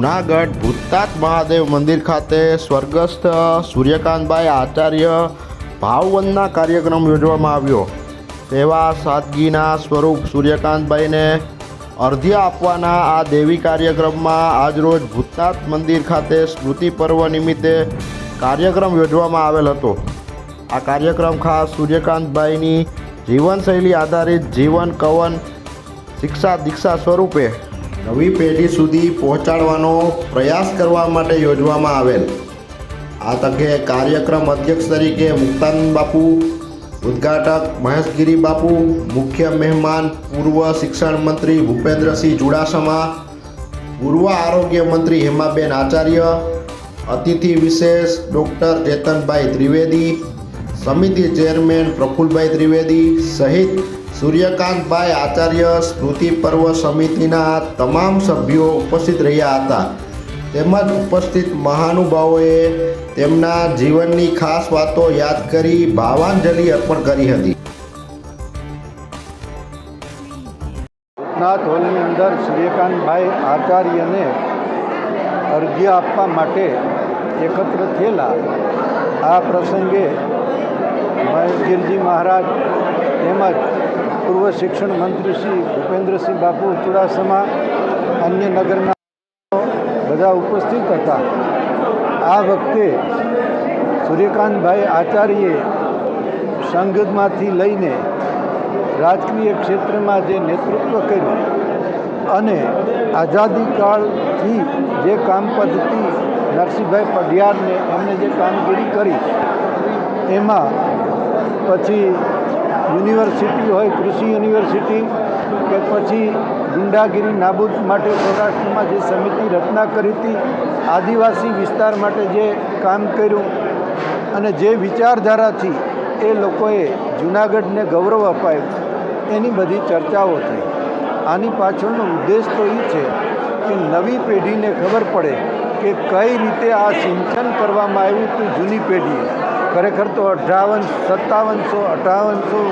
જુનાગઢ ભૂતાત મહાદેવ મંદિર ખાતે સ્વર્ગસ્થ સૂર્યકાંતભાઈ આચાર્ય ભાવવંદના કાર્યક્રમ યોજવામાં આવ્યો. તેવા સાદગીના સ્વરૂપ સૂર્યકાંતભાઈને અર્ધ્ય આપવાના આ દેવી કાર્યક્રમમાં આજરોજ ભૂતનાથ મંદિર ખાતે સ્મૃતિ પર્વ નિમિત્તે કાર્યક્રમ યોજવામાં આવેલ હતો. આ કાર્યક્રમ ખાસ સૂર્યકાંતભાઈની જીવનશૈલી આધારિત જીવન કવન શિક્ષા દીક્ષા સ્વરૂપે નવી પેઢી સુધી પહોંચાડવાનો પ્રયાસ કરવા માટે યોજવામાં આવેલ. આ તકે કાર્યક્રમ અધ્યક્ષ તરીકે મુક્તાન બાપુ, ઉદ્ઘાટક મહેશગીરી બાપુ, મુખ્ય મહેમાન પૂર્વ શિક્ષણ મંત્રી ભૂપેન્દ્રસિંહ ચુડાસમા, પૂર્વ આરોગ્ય મંત્રી હેમાબેન આચાર્ય, અતિથિ વિશેષ ડૉક્ટર ચેતનભાઈ ત્રિવેદી, સમિતિ ચેરમેન પ્રફુલભાઈ ત્રિવેદી સહિત સૂર્યકાંતભાઈ આચાર્ય સ્મૃતિ પર્વ સમિતિના તમામ સભ્યો ઉપસ્થિત રહ્યા હતા. તેમજ ઉપસ્થિત મહાનુભાવોએ તેમના જીવનની ખાસ વાતો યાદ કરી ભાવાંજલિ અર્પણ કરી હતી. ભૂતનાથ હોલની અંદર સૂર્યકાંતભાઈ આચાર્યને અરજી આપવા માટે એકત્ર થયેલા. આ પ્રસંગે મહેશગીરજી મહારાજ તેમજ પૂર્વ શિક્ષણ મંત્રી શ્રી ભૂપેન્દ્રસિંહ બાપુ ચુડાસમા, અન્ય નગરના બધા ઉપસ્થિત હતા. આ વખતે સૂર્યકાંતભાઈ આચાર્યએ સંગતમાંથી લઈને રાજકીય ક્ષેત્રમાં જે નેતૃત્વ કર્યું અને આઝાદી કાળથી જે કામ પદ્ધતિ નરસિંહભાઈ પઢિયારને એમને જે કામગીરી કરી, એમાં પછી યુનિવર્સિટી હોય, કૃષિ યુનિવર્સિટી કે પછી ગુંડાગીરી નાબૂદ માટે સૌરાષ્ટ્રમાં જે સમિતિ રચના કરી હતી, આદિવાસી વિસ્તાર માટે જે કામ કર્યું અને જે વિચારધારાથી એ લોકોએ જૂનાગઢને ગૌરવ અપાયું, એની બધી ચર્ચાઓ થઈ. આની પાછળનો ઉદ્દેશ તો એ છે કે નવી પેઢીને ખબર પડે કે કઈ રીતે આ સિંચન કરવામાં આવ્યું હતું જૂની પેઢીએ? ખરેખર તો અઠાવન સત્તાવનસો અઠાવનસો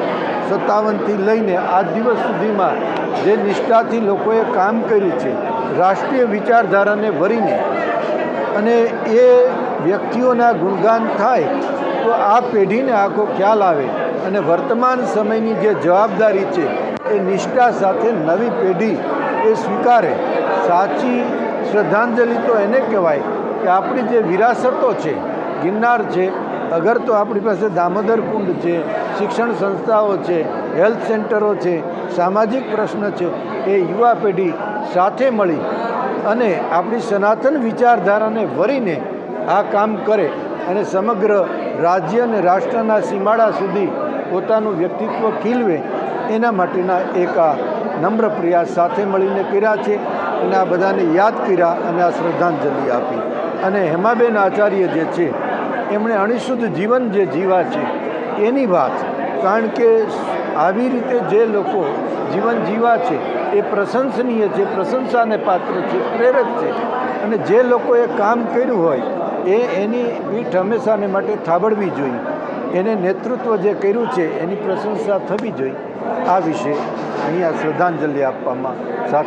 સત્તાવનથી લઈને આજ દિવસ સુધીમાં જે નિષ્ઠાથી લોકોએ કામ કર્યું છે, રાષ્ટ્રીય વિચારધારાને વરીને, અને એ વ્યક્તિઓના ગુણગાન થાય, તો આ પેઢીને આખો ખ્યાલ આવે. અને વર્તમાન સમયની જે જવાબદારી છે, એ નિષ્ઠા સાથે નવી પેઢી એ સ્વીકારે. સાચી શ્રદ્ધાંજલિ તો એને કહેવાય કે આપણી જે વિરાસતો છે, ગિરનાર છે, અગર તો આપણી પાસે દામોદર કુંડ છે, શિક્ષણ સંસ્થાઓ છે, હેલ્થ સેન્ટરો છે, સામાજિક પ્રશ્ન છે, એ યુવા પેઢી સાથે મળી અને આપણી સનાતન વિચારધારાને વરીને આ કામ કરે અને સમગ્ર રાજ્ય અને રાષ્ટ્રના સીમાડા સુધી પોતાનું વ્યક્તિત્વ ખીલવે, એના માટેના એક આ નમ્ર પ્રયાસ સાથે મળીને કર્યા છે. અને આ બધાને યાદ કર્યા અને આ શ્રદ્ધાંજલિ આપી. અને હેમાબેન આચાર્ય જે છે, એમણે અણિશુદ્ધ જીવન જે જીવા છે, એની વાત, કારણ કે આવી રીતે જે લોકો જીવન જીવા છે, એ પ્રશંસનીય છે, પ્રશંસાને પાત્ર છે, પ્રેરક છે. અને જે લોકોએ કામ કર્યું હોય, એ એની પીઠ હંમેશાને માટે થાબડવી જોઈએ. એને નેતૃત્વ જે કર્યું છે, એની પ્રશંસા થવી જોઈએ. આ વિશે અહીંયા શ્રદ્ધાંજલિ આપવામાં સાથે